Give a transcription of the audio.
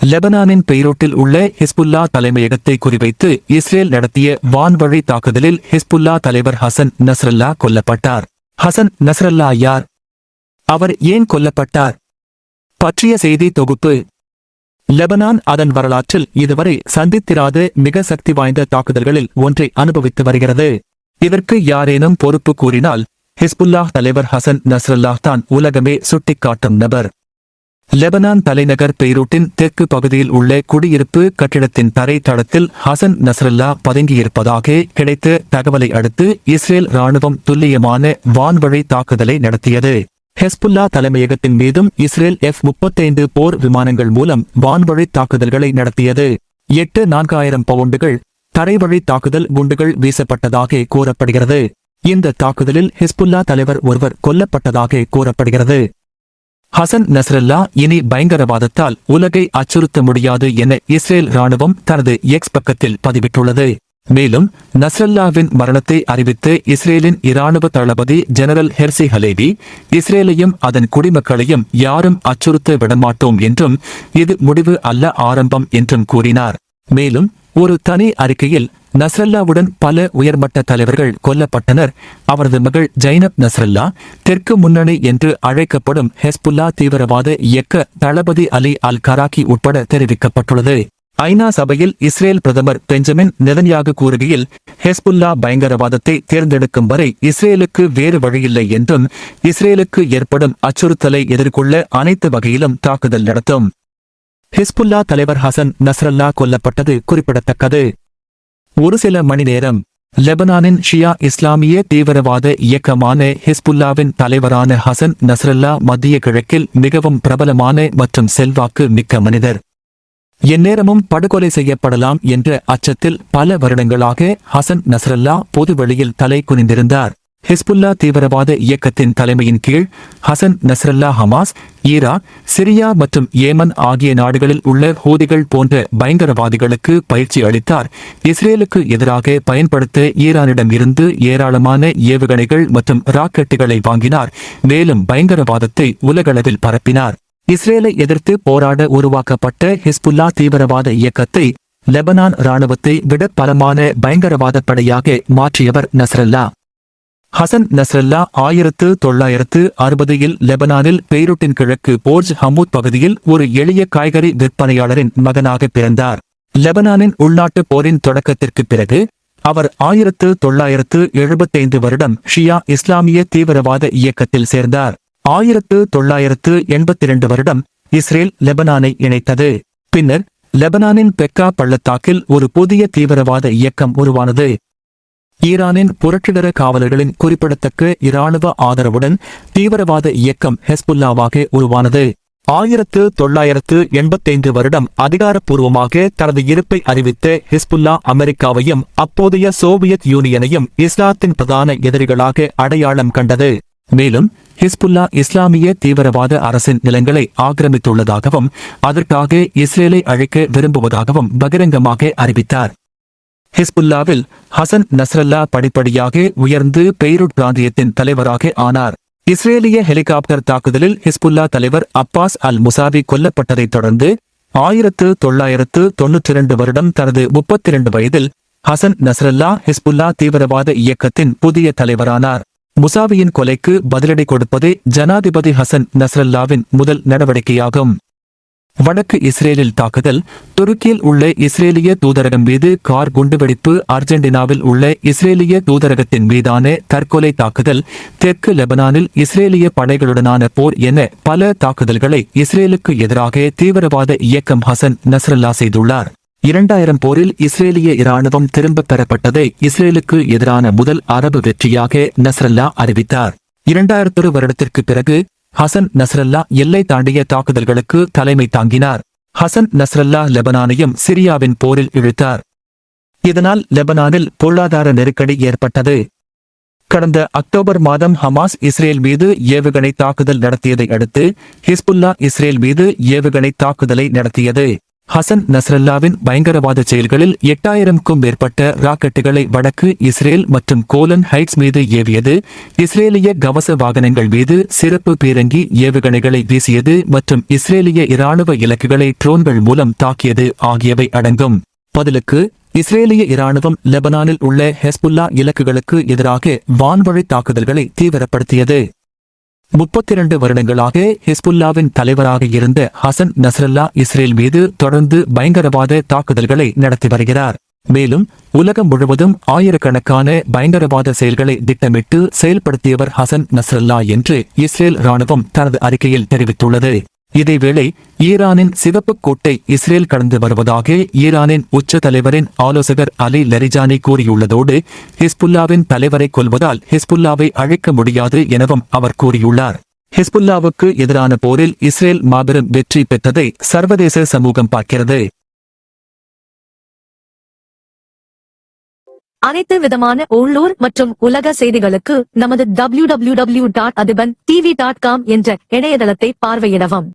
லெபனானின் பெய்ரோட்டில் உள்ள ஹிஸ்புல்லா தலைமையகத்தை குறிவைத்து இஸ்ரேல் நடத்திய வான்வழி தாக்குதலில் ஹிஸ்புல்லா தலைவர் ஹசன் நஸ்ரல்லா கொல்லப்பட்டார். ஹசன் நஸ்ரல்லா யார்? அவர் ஏன் கொல்லப்பட்டார்? பற்றிய செய்தி தொகுப்பு. லெபனான் அதன் வரலாற்றில் இதுவரை சந்தித்திராத மிக சக்தி வாய்ந்த தாக்குதல்களில் ஒன்றை அனுபவித்து வருகிறது. இதற்கு யாரேனும் பொறுப்பு கூறினால் ஹிஸ்புல்லாஹ் தலைவர் ஹசன் நஸ்ரல்லா தான் உலகமே சுட்டிக்காட்டும் நபர். லெபனான் தலைநகர் பெய்ரூட்டின் தெற்கு பகுதியில் உள்ள குடியிருப்பு கட்டிடத்தின் தரை தளத்தில் ஹசன் நஸ்ரல்லா பதுங்கியிருப்பதாக கிடைத்த தகவலை அடுத்து இஸ்ரேல் ராணுவம் துல்லியமான வான்வழி தாக்குதலை நடத்தியது. ஹெஸ்புல்லா தலைமையகத்தின் மீதும் இஸ்ரேல் எஃப் முப்பத்தைந்து போர் விமானங்கள் மூலம் வான்வழி தாக்குதல்களை நடத்தியது. எட்டு நான்காயிரம் பவுண்டுகள் தரைவழி தாக்குதல் குண்டுகள் வீசப்பட்டதாக கூறப்படுகிறது. இந்த தாக்குதலில் ஹிஸ்புல்லா தலைவர் ஒருவர் கொல்லப்பட்டதாக கூறப்படுகிறது. ஹசன் நஸ்ரல்லா இனி பயங்கரவாதத்தால் உலகை அச்சுறுத்த முடியாது என இஸ்ரேல் ராணுவம் தனது எக்ஸ் பக்கத்தில் பதிவிட்டுள்ளது. மேலும் நஸ்ரல்லாவின் மரணத்தை அறிவித்து இஸ்ரேலின் இராணுவ தளபதி ஜெனரல் ஹெர்சி ஹலேவி இஸ்ரேலையும் அதன் குடிமக்களையும் யாரும் அச்சுறுத்த விடமாட்டோம் என்றும் இது முடிவு அல்ல ஆரம்பம் என்றும் கூறினார். மேலும் ஒரு தனி அறிக்கையில் நஸ்ரல்லாவுடன் பல உயர்மட்ட தலைவர்கள் கொல்லப்பட்டனர். அவரது மகள் ஜைனப் நஸ்ரல்லா தெற்கு முன்னணி என்று அழைக்கப்படும் ஹெஸ்புல்லா தீவிரவாத இயக்க தளபதி அலி அல் கராக்கி உட்பட தெரிவிக்கப்பட்டுள்ளது. ஐநா சபையில் இஸ்ரேல் பிரதமர் பெஞ்சமின் நெதன்யாகு கூறுகையில் ஹெஸ்புல்லா பயங்கரவாதத்தை தேர்ந்தெடுக்கும் வரை இஸ்ரேலுக்கு வேறு வழியில்லை என்றும் இஸ்ரேலுக்கு ஏற்படும் அச்சுறுத்தலை எதிர்கொள்ள அனைத்து வகையிலும் தாக்குதல் நடத்தும். ஹிஸ்புல்லா தலைவர் ஹசன் நஸ்ரல்லா கொல்லப்பட்டது குறிப்பிடத்தக்கது. ஒரு சில மணி நேரம் லெபனானின் ஷியா இஸ்லாமிய தீவிரவாத இயக்கமான ஹிஸ்புல்லாவின் தலைவரான ஹசன் நஸ்ரல்லா மத்திய கிழக்கில் மிகவும் பிரபலமான மற்றும் செல்வாக்கு மிக்க மனிதர். எந்நேரமும் படுகொலை செய்யப்படலாம் என்ற அச்சத்தில் பல வருடங்களாக ஹசன் நஸ்ரல்லா பொது வெளியில் தலை குனிந்திருந்தார். ஹிஸ்புல்லா தீவிரவாத இயக்கத்தின் தலைமையின் கீழ் Hassan Nasrallah Hamas Iraq Syria மற்றும் ஏமன் ஆகிய நாடுகளில் உள்ள ஹூதிகள் போன்ற பயங்கரவாதிகளுக்கு பயிற்சி அளித்தார். இஸ்ரேலுக்கு எதிராக பயன்படுத்த ஈரானிடம் இருந்து ஏராளமான ஏவுகணைகள் மற்றும் ராக்கெட்டுகளை வாங்கினார். மேலும் பயங்கரவாதத்தை உலகளவில் பரப்பினார். இஸ்ரேலை எதிர்த்து போராட உருவாக்கப்பட்ட ஹிஸ்புல்லா தீவிரவாத இயக்கத்தை லெபனான் ராணுவத்தை விட பலமான பயங்கரவாத படையாக மாற்றியவர் நஸ்ரல்லா. ஹசன் நஸ்ரல்லா ஆயிரத்து தொள்ளாயிரத்து அறுபதில் லெபனானில் பெய்ரூட்டின் கிழக்கு போர்ஜ் ஹமூத் பகுதியில் ஒரு எளிய காய்கறி விற்பனையாளரின் மகனாக பிறந்தார். லெபனானின் உள்நாட்டு போரின் தொடக்கத்திற்கு பிறகு அவர் ஆயிரத்து தொள்ளாயிரத்து எழுபத்தைந்து வருடம் ஷியா இஸ்லாமிய தீவிரவாத இயக்கத்தில் சேர்ந்தார். ஆயிரத்து தொள்ளாயிரத்து எண்பத்தி இரண்டு வருடம் இஸ்ரேல் லெபனானை இணைத்தது. பின்னர் லெபனானின் பெக்கா பள்ளத்தாக்கில் ஒரு புதிய தீவிரவாத இயக்கம் உருவானது. ஈரானின் புரட்சிகர காவலர்களின் குறிப்பிடத்தக்க இராணுவ ஆதரவுடன் தீவிரவாத இயக்கம் ஹெஸ்புல்லாவாக உருவானது. ஆயிரத்து தொள்ளாயிரத்து எண்பத்தைந்து வருடம் அதிகாரப்பூர்வமாக தனது இருப்பை அறிவித்த ஹிஸ்புல்லா அமெரிக்காவையும் அப்போதைய சோவியத் யூனியனையும் இஸ்லாத்தின் பிரதான எதிரிகளாக அடையாளம் கண்டது. மேலும் ஹிஸ்புல்லா இஸ்லாமிய தீவிரவாத அரசின் நிலங்களை ஆக்கிரமித்துள்ளதாகவும் அதற்காக இஸ்ரேலை அழைக்க விரும்புவதாகவும் பகிரங்கமாக அறிவித்தார். ஹிஸ்புல்லாவில் ஹசன் நஸ்ரல்லா படிப்படியாக உயர்ந்து பெய்ரூட் பிராந்தியத்தின் தலைவராக ஆனார். இஸ்ரேலிய ஹெலிகாப்டர் தாக்குதலில் ஹிஸ்புல்லா தலைவர் அப்பாஸ் அல் முசாவி கொல்லப்பட்டதைத் தொடர்ந்து ஆயிரத்து தொள்ளாயிரத்து தொன்னூற்றி இரண்டு வருடம் தனது முப்பத்தி இரண்டு வயதில் ஹசன் நஸ்ரல்லா ஹிஸ்புல்லா தீவிரவாத இயக்கத்தின் புதிய தலைவரானார். முசாவியின் கொலைக்கு பதிலடி கொடுப்பதே ஜனாதிபதி ஹசன் நஸ்ரல்லாவின் முதல் நடவடிக்கையாகும். வடக்கு இஸ்ரேலில் தாக்குதல் துருக்கியில் உள்ள இஸ்ரேலிய தூதரகம் மீது கார் குண்டுவெடிப்பு அர்ஜென்டினாவில் உள்ள இஸ்ரேலிய தூதரகத்தின் மீதான தற்கொலை தாக்குதல் தெற்கு லெபனானில் இஸ்ரேலிய படைகளுடனான போர் என பல தாக்குதல்களை இஸ்ரேலுக்கு எதிராக தீவிரவாத இயக்கம் ஹசன் நஸ்ரல்லா செய்துள்ளார். இரண்டாயிரம் போரில் இஸ்ரேலிய இராணுவம் திரும்பப் பெறப்பட்டதை இஸ்ரேலுக்கு எதிரான முதல் அரபு வெற்றியாக நஸ்ரல்லா அறிவித்தார். இரண்டாயிரத்தொரு வருடத்திற்கு பிறகு ஹசன் நஸ்ரல்லா எல்லை தாண்டிய தாக்குதல்களுக்கு தலைமை தாங்கினார். ஹசன் நஸ்ரல்லா லெபனானையும் சிரியாவின் போரில் இழுத்தார். இதனால் லெபனானில் பொருளாதார நெருக்கடி ஏற்பட்டது. கடந்த அக்டோபர் மாதம் ஹமாஸ் இஸ்ரேல் மீது ஏவுகணை தாக்குதல் நடத்தியதை அடுத்து ஹிஸ்புல்லா இஸ்ரேல் மீது ஏவுகணை தாக்குதலை நடத்தியது. ஹசன் நஸ்ரல்லாவின் பயங்கரவாத செயல்களில் எட்டாயிரம்க்கும் மேற்பட்ட ராக்கெட்டுகளை வடக்கு இஸ்ரேல் மற்றும் கோலன் ஹைட்ஸ் மீது ஏவியது. இஸ்ரேலிய கவச வாகனங்கள் மீது சிறப்பு பீரங்கி ஏவுகணைகளை வீசியது மற்றும் இஸ்ரேலிய இராணுவ இலக்குகளை ட்ரோன்கள் மூலம் தாக்கியது ஆகியவை அடங்கும். பதிலுக்கு இஸ்ரேலிய இராணுவம் லெபனானில் உள்ள ஹெஸ்புல்லா இலக்குகளுக்கு எதிராக வான்வழி தாக்குதல்களை தீவிரப்படுத்தியது. முப்பத்தி இரண்டு வருடங்களாக ஹிஸ்புல்லாவின் தலைவராக இருந்த ஹசன் நஸ்ரல்லா இஸ்ரேல் மீது தொடர்ந்து பயங்கரவாத தாக்குதல்களை நடத்தி வருகிறார். மேலும் உலகம் முழுவதும் ஆயிரக்கணக்கான பயங்கரவாத செயல்களை திட்டமிட்டு செயல்படுத்தியவர் ஹசன் நஸ்ரல்லா என்று இஸ்ரேல் ராணுவம் தனது அறிக்கையில் தெரிவித்துள்ளது. இதேவேளை ஈரானின் சிவப்பு கோட்டை இஸ்ரேல் கடந்து வருவதாக ஈரானின் உச்ச தலைவரின் ஆலோசகர் அலி லரிஜானி கூறியுள்ளதோடு ஹிஸ்புல்லாவின் தலைவரை கொல்வதால் ஹிஸ்புல்லாவை அழைக்க முடியாது எனவும் அவர் கூறியுள்ளார். ஹிஸ்புல்லாவுக்கு எதிரான போரில் இஸ்ரேல் மாபெரும் வெற்றி பெற்றதை சர்வதேச சமூகம் பார்க்கிறது. அனைத்து விதமான உள்ளூர் மற்றும் உலக செய்திகளுக்கு நமது www.adiban.tv.com dot Adhiban TV dot com என்ற இணையதளத்தை பார்வையிடவும்.